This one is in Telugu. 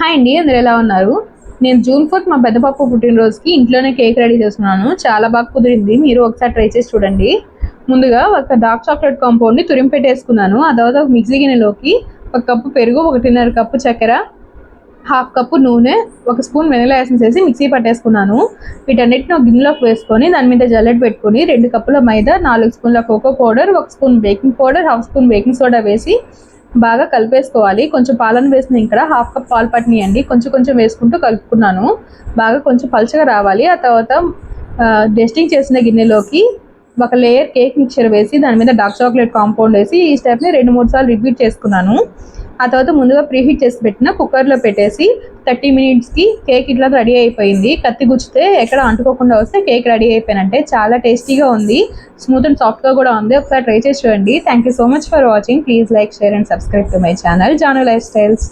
హాయ్ అండి అందరు ఎలా ఉన్నారు? నేను జూన్ ఫోర్త్ మా పెద్ద పప్పు పుట్టినరోజుకి ఇంట్లోనే కేక్ రెడీ చేస్తున్నాను. చాలా బాగా కుదిరింది. మీరు ఒకసారి ట్రై చేసి చూడండి. ముందుగా ఒక డార్క్ చాక్లెట్ కాంపౌండ్ని తురిమి పెట్టేసుకున్నాను. ఆ తర్వాత ఒక మిక్సీ గిన్నెలోకి ఒక కప్పు పెరుగు ఒకటిన్నర కప్పు చక్కెర హాఫ్ కప్పు నూనె ఒక స్పూన్ వెనిలా ఎసెన్స్ వేసి మిక్సీ పట్టేసుకున్నాను. వీటన్నిటిని ఒక గిన్నెలోకి వేసుకొని దాని మీద జల్లెట్ పెట్టుకొని రెండు కప్పుల మైదా నాలుగు స్పూన్ల కోకో పౌడర్ ఒక spoon baking powder half spoon baking soda వేసి బాగా కలిపేసుకోవాలి. కొంచెం పాలను వేసిన ఇక్కడ హాఫ్ కప్ పాలు పట్టినాయండి. కొంచెం కొంచెం వేసుకుంటూ కలుపుకున్నాను. బాగా కొంచెం పలుచగా రావాలి. ఆ తర్వాత డెస్టింగ్ చేసిన గిన్నెలోకి ఒక లేయర్ కేక్ మిక్చర్ వేసి దాని మీద డార్క్ చాక్లెట్ కాంపౌండ్ వేసి ఈ స్టెప్ని రెండు మూడు సార్లు రిపీట్ చేసుకున్నాను. ఆ తర్వాత ముందుగా ప్రీహీట్ చేసి పెట్టిన కుక్కర్లో పెట్టేసి థర్టీ మినిట్స్కి కేక్ ఇట్లా రెడీ అయిపోయింది. కత్తి గుచ్చితే ఎక్కడ అంటుకోకుండా వస్తే కేక్ రెడీ అయిపోయినంటే చాలా టేస్టీగా ఉంది. స్మూత్ అండ్ సాఫ్ట్గా కూడా ఉంది. ఒకసారి ట్రై చేసి చూడండి. Thank you so much for watching please like share and subscribe to my channel Janu life styles